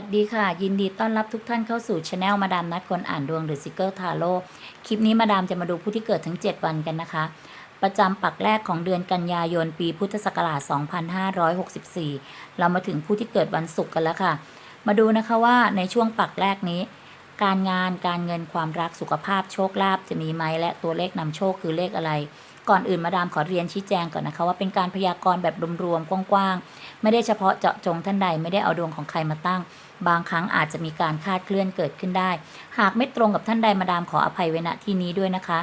สวัสดีค่ะ ยินดีต้อนรับทุกท่านเข้าสู่ช anel มาดามนัดคนอ่านดวงหรือซิกเกอร์ทาโร่คลิปนี้มาดามจะมาดูผู้ที่เกิดถึง 7 วันกันนะคะ ประจำปักแรกของเดือนกันยายนปีพุทธศักราช 2564 เรามาถึงผู้ที่เกิดวันศุกร์กันแล้วค่ะ มาดูนะคะว่าในช่วงปักแรกนี้ การงานการเงินความรักสุขภาพโชคลาภจะมีไหมและตัวเลขนำโชคคือเลขอะไร ก่อนอื่นมาดามขอเรียนชี้แจงก่อนนะคะว่าเป็นการพยากรณ์แบบรวมๆกว้างๆ ไม่ได้เฉพาะเจาะจงท่านใดไม่ได้เอาดวงของใครมาตั้ง บางครั้งอาจจะมีการคาดเคลื่อนเกิดขึ้นได้ หากไม่ตรงกับท่านใดมาดามขออภัยไว้ณที่นี้ด้วยนะคะ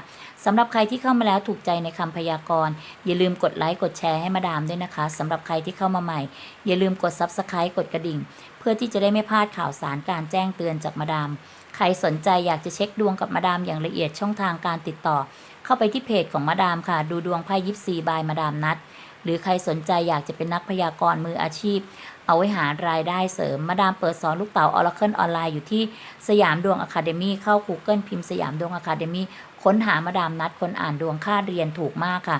สำหรับใครที่เข้ามาแล้วถูกใจในคำพยากรณ์อย่าลืมกดไลค์กดแชร์ให้มาดามด้วยนะคะสำหรับใครที่เข้ามาใหม่ อย่าลืมกด Subscribe กดกระดิ่ง เพื่อที่จะได้ไม่พลาดข่าวสารการแจ้งเตือนจากมาดามใครสนใจอยากจะเช็คดวงกับมาดามอย่างละเอียดช่องทางการติดต่อ เข้าไปที่เพจของมาดามค่ะ ดูดวงไพ่ยิปซีบายมาดามนัด หรือใครสนใจอยากจะเป็นนักพยากรณ์มืออาชีพ เอาไว้หารายได้เสริม มาดามเปิดสอนลูกเต๋าออร์เคิลออนไลน์อยู่ที่สยามดวงอะคาเดมี่เข้า Google พิมพ์สยามดวงอะคาเดมี่ค้นหามาดามนัดคนอ่านดวงค่าเรียนถูกมากค่ะ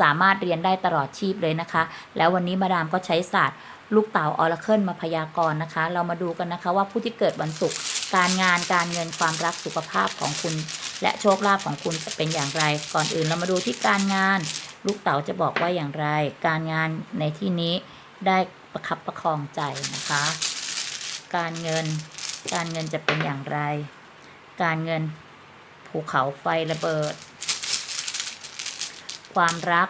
สามารถเรียนได้ตลอดชีพเลยนะคะ แล้ววันนี้มาดามก็ใช้ศาสตร์ลูกเต๋าออร์เคิลมาพยากรณ์นะคะ เรามาดูกันนะคะว่าผู้ที่เกิดวันศุกร์การงานการเงินความรักสุขภาพของคุณ และโชคลาภของคุณจะเป็นอย่างไร ก่อนอื่นเรามาดูที่การงาน ลูกเต๋าจะบอกว่าอย่างไร การงานในที่นี้ได้ประคับประคองใจนะคะ การเงิน การเงินจะเป็นอย่างไร การเงินภูเขาไฟระเบิด ความรัก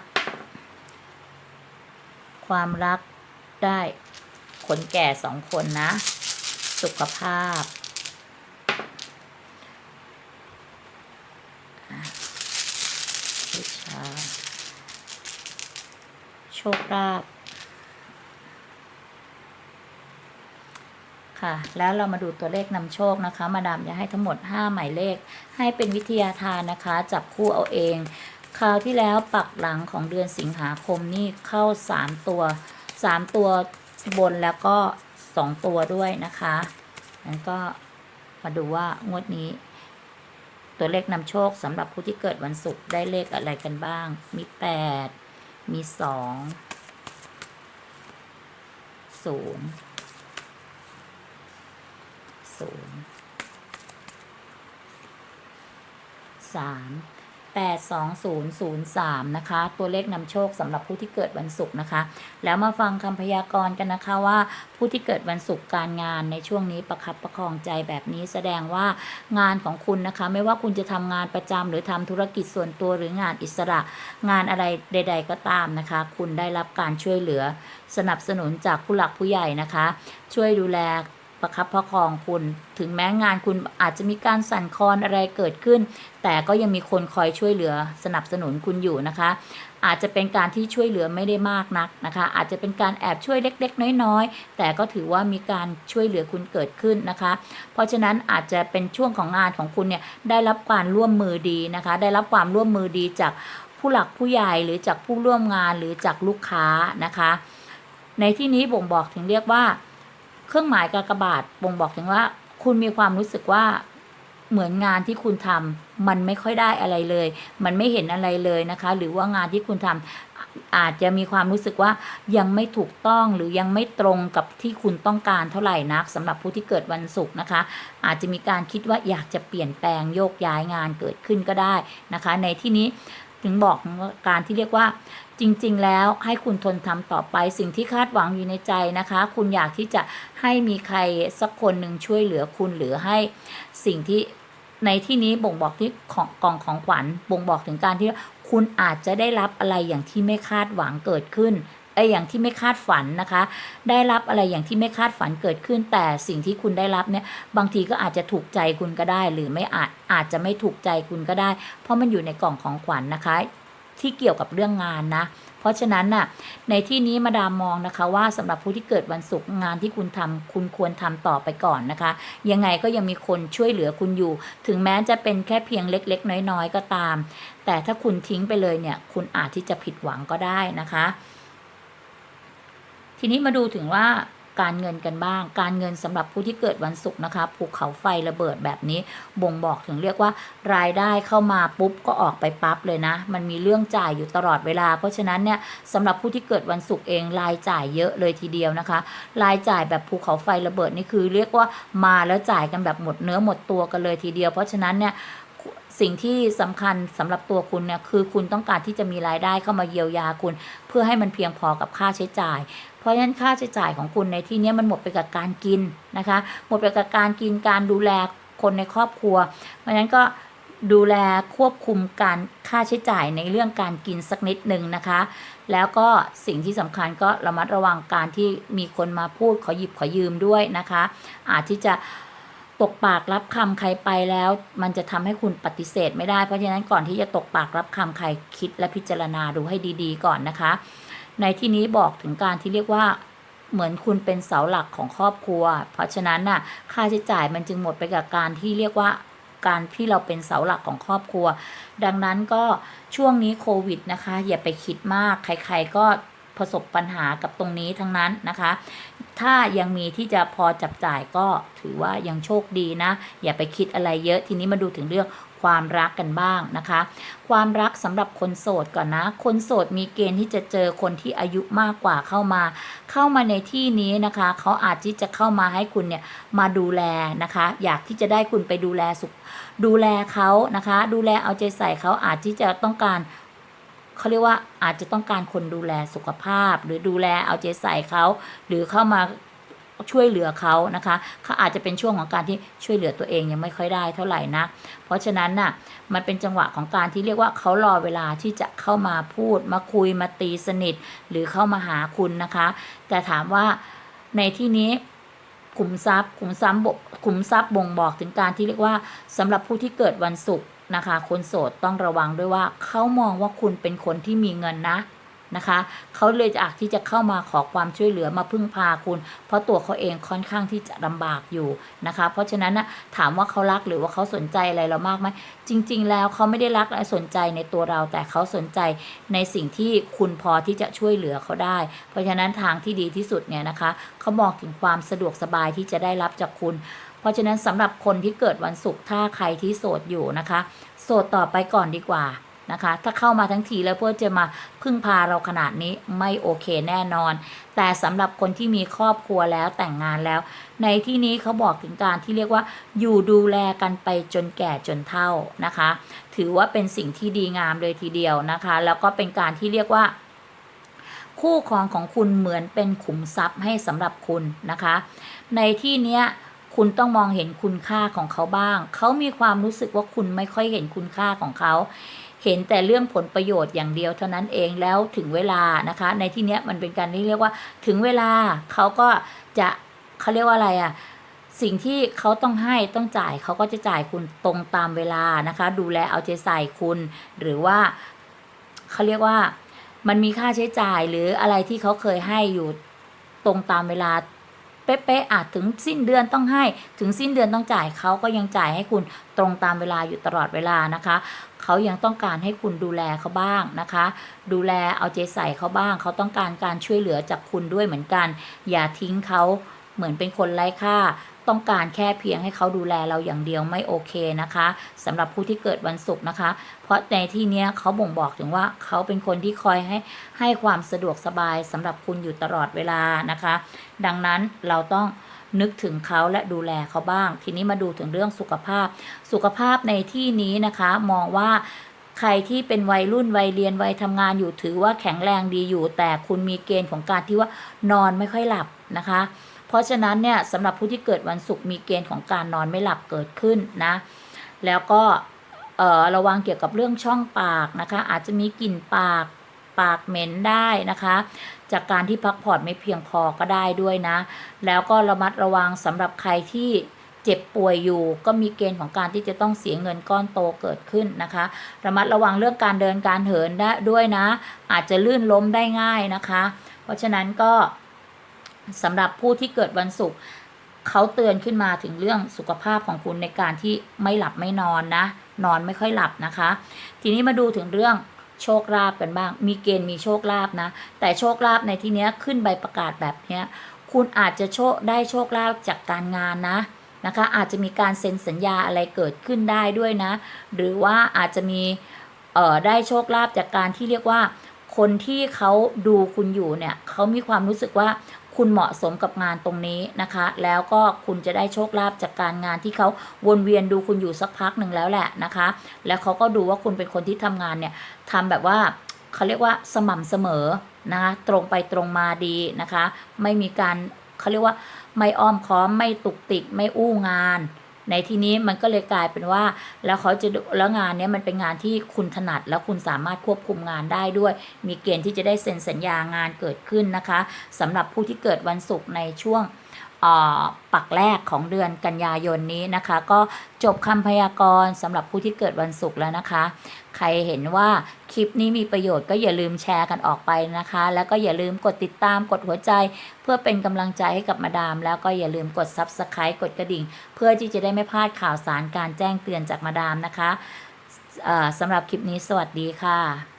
ความรัก ได้คนแก่สองคนนะ สุขภาพาโชคลาภค่ะ แล้วเรามาดูตัวเลขนำโชคนะคะ มาดามจะให้ทั้งหมด 5 หมายเลข ให้เป็นวิทยาทานนะคะ จับคู่เอาเอง คราวที่แล้วปักหลังของเดือนสิงหาคมนี่เข้า 3 ตัว 3ตัวบนแล้วก็2ตัวด้วยนะคะงั้นก็มาดูว่างวดนี้ ตัวเลขนำโชคสำหรับผู้ที่เกิดวันศุกร์ได้เลขอะไรกันบ้าง มี8มี2 0 0 3 8 2 0 0 3 นะคะ ตัวเลขนำโชคสำหรับผู้ที่เกิดวันศุกร์นะคะ แล้วมาฟังคำพยากรณ์กันนะคะว่า ผู้ที่เกิดวันศุกร์การงานในช่วงนี้ประคับประคองใจแบบนี้แสดงว่างานของคุณนะคะ ไม่ว่าคุณจะทำงานประจำหรือทำธุรกิจส่วนตัวหรืองานอิสระ งานอะไรใด ๆ ก็ตามนะคะ คุณได้รับการช่วยเหลือ สนับสนุนจากผู้หลักผู้ใหญ่นะคะ ช่วยดูแล ประคับประคองคุณ ถึงแม้งานคุณอาจจะมีการสั่นคลอนอะไรเกิดขึ้น แต่ก็ยังมีคนคอยช่วยเหลือสนับสนุนคุณอยู่นะคะ อาจจะเป็นการที่ช่วยเหลือไม่ได้มากนักนะคะ อาจจะเป็นการแอบช่วยเล็ก ๆ น้อยๆ แต่ก็ถือว่ามีการช่วยเหลือคุณเกิดขึ้นนะคะ เพราะฉะนั้นอาจจะเป็นช่วงของงานของคุณเนี่ยได้รับการร่วมมือดีนะคะ ได้รับความร่วมมือดีจากผู้หลักผู้ใหญ่หรือจากผู้ร่วมงานหรือจากลูกค้านะคะ ในที่นี้บ่งบอกถึงเรียกว่า เครื่องหมายกากบาทบ่งบอกถึงว่า คุณมีความรู้สึกว่าเหมือนงานที่คุณทำมันไม่ค่อยได้อะไรเลย มันไม่เห็นอะไรเลยนะคะ หรือว่างานที่คุณทำอาจจะมีความรู้สึกว่ายังไม่ถูกต้องหรือยังไม่ตรงกับที่คุณต้องการเท่าไหร่นักสำหรับผู้ที่เกิดวันศุกร์นะคะ อาจจะมีการคิดว่าอยากจะเปลี่ยนแปลงโยกย้ายงานเกิดขึ้นก็ได้นะคะ ในที่นี้ถึงบอกว่าการที่เรียกว่า จริงๆ แล้วให้คุณทนทำต่อไปสิ่งที่คาดหวังอยู่ในใจนะคะ คุณอยากที่จะให้มีใครสักคนหนึ่งช่วยเหลือคุณหรือให้สิ่งที่ในที่นี้บ่งบอกที่ของกล่องของขวัญบ่งบอกถึงการที่คุณอาจจะได้รับอะไรอย่างที่ไม่คาดหวังเกิดขึ้นไอ้อย่างที่ไม่คาดฝันนะคะ ได้รับอะไรอย่างที่ไม่คาดฝันเกิดขึ้น แต่สิ่งที่คุณได้รับเนี่ยบางทีก็อาจจะถูกใจคุณก็ได้ หรือไม่อาจอาจจะไม่ถูกใจคุณก็ได้ เพราะมันอยู่ในกล่องของขวัญนะคะ ที่เกี่ยวกับเรื่องงานนะ เพราะฉะนั้นน่ะในที่นี้มาดามมองนะคะว่าสำหรับผู้ที่เกิดวันศุกร์งานที่คุณทำคุณควรทำต่อไปก่อนนะคะ ยังไงก็ยังมีคนช่วยเหลือคุณอยู่ ถึงแม้จะเป็นแค่เพียงเล็ก ๆ น้อยๆก็ตาม แต่ถ้าคุณทิ้งไปเลยเนี่ยคุณอาจที่จะผิดหวังก็ได้นะคะ ทีนี้มาดูถึงว่า การเงินกันบ้าง การเงินสำหรับผู้ที่เกิดวันศุกร์นะคะภูเขาไฟระเบิดแบบนี้ บ่งบอกถึงเรียกว่ารายได้เข้ามาปุ๊บก็ออกไปปั๊บเลยนะ มันมีเรื่องจ่ายอยู่ตลอดเวลา เพราะฉะนั้นเนี่ยสำหรับผู้ที่เกิดวันศุกร์เองรายจ่ายเยอะเลยทีเดียวนะคะ รายจ่ายแบบภูเขาไฟระเบิดนี่คือเรียกว่ามาแล้วจ่ายกันแบบหมดเนื้อหมดตัวกันเลยทีเดียว เพราะฉะนั้นเนี่ยสิ่งที่สำคัญสำหรับตัวคุณเนี่ยคือคุณต้องการที่จะมีรายได้เข้ามาเยียวยาคุณ เพื่อให้มันเพียงพอกับค่าใช้จ่าย เพราะฉะนั้นค่าใช้จ่ายของคุณในที่นี้มันหมดไปกับการกินนะคะ หมดไปกับการกินการดูแลคนในครอบครัว เพราะฉะนั้นก็ดูแลควบคุมการค่าใช้จ่ายในเรื่องการกินสักนิดหนึ่งนะคะ แล้วก็สิ่งที่สำคัญก็ระมัดระวังการที่มีคนมาพูดขอหยิบขอยืมด้วยนะคะ อาจที่จะตกปากรับคำใครไปแล้ว มันจะทำให้คุณปฏิเสธไม่ได้เพราะฉะนั้นก่อนที่จะตกปากรับคำใครคิดและพิจารณาดูให้ดี ๆ ก่อนนะคะ ในที่นี้บอกถึงการที่เรียกว่าเหมือนคุณเป็นเสาหลักของครอบครัว เพราะฉะนั้นน่ะค่าใช้จ่ายมันจึงหมดไปกับการที่เรียกว่าการที่เราเป็นเสาหลักของครอบครัว ดังนั้นก็ช่วงนี้โควิดนะคะ อย่าไปคิดมาก ใคร ๆ ก็ ประสบปัญหากับตรงนี้ทั้งนั้นนะคะ ถ้ายังมีที่จะพอจับจ่ายก็ถือว่ายังโชคดีนะ อย่าไปคิดอะไรเยอะทีนี้มาดูถึงเรื่องความรักกันบ้างนะคะ ความรักสำหรับคนโสดก่อนนะ คนโสดมีเกณฑ์ที่จะเจอคนที่อายุมากกว่าเข้ามา เข้ามาในที่นี้นะคะ เขาอาจที่จะเข้ามาให้คุณเนี่ยมาดูแลนะคะ อยากที่จะได้คุณไปดูแลสุขดูแลเขานะคะ ดูแลเอาใจใส่เขาอาจที่จะต้องการ เขาเรียกว่าอาจจะต้องการคนดูแลสุขภาพ หรือดูแลเอาใจใส่เขาหรือเข้ามาช่วยเหลือเขานะคะเขาอาจจะเป็นช่วงของการที่ช่วยเหลือตัวเองยังไม่ค่อยได้เท่าไหร่นักเพราะฉะนั้นน่ะมันเป็นจังหวะของการที่เรียกว่าเขารอเวลาที่จะเข้ามาพูดมาคุยมาตีสนิท หรือเข้ามาหาคุณนะคะ แต่ถามว่าในที่นี้ขุมทรัพย์ขุมทรัพย์บขุมทรัพย์บ่งบอกถึงการที่เรียกว่าสำหรับผู้ที่เกิดวันศุกร์ นะคะ คนโสดต้องระวังด้วยว่าเขามองว่าคุณเป็นคนที่มีเงินนะนะคะเขาเลยอยากที่จะเข้ามาขอความช่วยเหลือมาพึ่งพาคุณ เพราะตัวเขาเองค่อนข้างที่จะลำบากอยู่นะคะ เพราะฉะนั้นนะถามว่าเขารักหรือว่าเขาสนใจอะไรเรามากไหมจริง ๆ แล้วเขาไม่ได้รักและสนใจในตัวเรา แต่เขาสนใจในสิ่งที่คุณพอที่จะช่วยเหลือเขาได้ เพราะฉะนั้นทางที่ดีที่สุดเนี่ยนะคะเขามองถึงความสะดวกสบายที่จะได้รับจากคุณ เพราะฉะนั้นสำหรับคนที่เกิดวันศุกร์ถ้าใครที่โสดอยู่นะคะ โสดต่อไปก่อนดีกว่านะคะ ถ้าเข้ามาทั้งทีแล้วเพื่อจะมาพึ่งพาเราขนาดนี้ไม่โอเคแน่นอน แต่สำหรับคนที่มีครอบครัวแล้วแต่งงานแล้ว ในที่นี้เขาบอกถึงการที่เรียกว่าอยู่ดูแลกันไปจนแก่จนเฒ่านะคะ ถือว่าเป็นสิ่งที่ดีงามเลยทีเดียวนะคะ แล้วก็เป็นการที่เรียกว่า คู่ครองของคุณเหมือนเป็นขุมทรัพย์ให้สำหรับคุณนะคะ ในที่เนี้ย คุณต้องมองเห็นคุณค่าของเขาบ้าง เขามีความรู้สึกว่าคุณไม่ค่อยเห็นคุณค่าของเขา เห็นแต่เรื่องผลประโยชน์อย่างเดียวเท่านั้นเองแล้วถึงเวลานะคะ ในที่เนี้ยมันเป็นการที่เรียกว่า ถึงเวลาเขาก็จะเขาเรียกว่าอะไรอะ่ะสิ่งที่เขาต้องให้ต้องจ่ายเขาก็จะจ่ายคุณตรงตามเวลานะคะ ดูแลเอาใจใส่คุณ หรือว่าเขาเรียกว่า มันมีค่าใช้จ่ายหรืออะไรที่เขาเคยให้อยู่ตรงตามเวลา เป๊ะๆอาจถึงสิ้นเดือนต้องให้ ถึงสิ้นเดือนต้องจ่ายเขาก็ยังจ่ายให้คุณตรงตามเวลาอยู่ตลอดเวลานะคะ เขายังต้องการให้คุณดูแลเขาบ้างนะคะ ดูแลเอาใจใส่เขาบ้าง เขาต้องการการช่วยเหลือจากคุณด้วยเหมือนกัน อย่าทิ้งเขาเหมือนเป็นคนไร้ค่า ต้องการแค่เพียงให้เขาดูแลเราอย่างเดียวไม่โอเคนะคะสำหรับผู้ที่เกิดวันศุกร์นะคะ เพราะในที่นี้เขาบ่งบอกถึงว่าเขาเป็นคนที่คอยให้ให้ความสะดวกสบายสำหรับคุณอยู่ตลอดเวลานะคะ ดังนั้นเราต้องนึกถึงเขาและดูแลเขาบ้าง ทีนี้มาดูถึงเรื่องสุขภาพ สุขภาพในที่นี้นะคะ มองว่าใครที่เป็นวัยรุ่นวัยเรียนวัยทำงานอยู่ถือว่าแข็งแรงดีอยู่ แต่คุณมีเกณฑ์ของการที่ว่านอนไม่ค่อยหลับนะคะ เพราะฉะนั้นเนี่ยสำหรับผู้ที่เกิดวันศุกร์มีเกณฑ์ของการนอนไม่หลับเกิดขึ้นนะ แล้วก็ระวังเกี่ยวกับเรื่องช่องปากนะคะ อาจจะมีกลิ่นปากปากเหม็นได้นะคะ จากการที่พักผ่อนไม่เพียงพอก็ได้ด้วยนะ แล้วก็ระมัดระวังสำหรับใครที่เจ็บป่วยอยู่ก็มีเกณฑ์ของการที่จะต้องเสียเงินก้อนโตเกิดขึ้นนะคะ ระมัดระวังเรื่องการเดินการเหินได้ด้วยนะ อาจจะลื่นล้มได้ง่ายนะคะ เพราะฉะนั้นก็ สำหรับผู้ที่เกิดวันศุกร์เขาเตือนขึ้นมาถึงเรื่องสุขภาพของคุณในการที่ไม่หลับไม่นอนนะ นอนไม่ค่อยหลับนะคะ ทีนี้มาดูถึงเรื่องโชคลาภกันบ้าง มีเกณฑ์มีโชคลาภนะ แต่โชคลาภในที่นี้ขึ้นใบประกาศแบบนี้คุณอาจจะโชคได้โชคลาภจากการงานนะนะคะ อาจจะมีการเซ็นสัญญาอะไรเกิดขึ้นได้ด้วยนะ หรือว่าอาจจะมีเอ่อได้โชคลาภจากการที่เรียกว่า คนที่เขาดูคุณอยู่เนี่ยเขามีความรู้สึกว่า คุณเหมาะสมกับงานตรงนี้นะคะ แล้วก็คุณจะได้โชคลาภจากการงานที่เขาวนเวียนดูคุณอยู่สักพักหนึ่งแล้วแหละนะคะ แล้วเขาก็ดูว่าคุณเป็นคนที่ทำงานเนี่ยทำแบบว่าเขาเรียกว่าสม่ำเสมอนะคะตรงไปตรงมาดีนะคะ ไม่มีการเขาเรียกว่าไม่อ้อมค้อมไม่ตุกติกไม่อู้งาน ในที่นี้มันก็เลยกลายเป็นว่า แล้วเขาจะแล้วงานนี้มันเป็นงานที่คุณถนัด แล้วคุณสามารถควบคุมงานได้ด้วย มีเกณฑ์ที่จะได้เซ็นสัญญางานเกิดขึ้นนะคะสำหรับผู้ที่เกิดวันศุกร์ในช่วง ปักแรกของเดือนกันยายนนี้นะคะ ก็จบคำพยากรณ์สำหรับผู้ที่เกิดวันศุกร์แล้วนะคะ ใครเห็นว่าคลิปนี้มีประโยชน์ก็อย่าลืมแชร์กันออกไปนะคะ แล้วก็อย่าลืมกดติดตามกดหัวใจ เพื่อเป็นกำลังใจให้กับมาดาม แล้วก็อย่าลืมกด Subscribe กดกระดิ่ง เพื่อที่จะได้ไม่พลาดข่าวสารการแจ้งเตือนจากมาดามนะคะสำหรับคลิปนี้สวัสดีค่ะ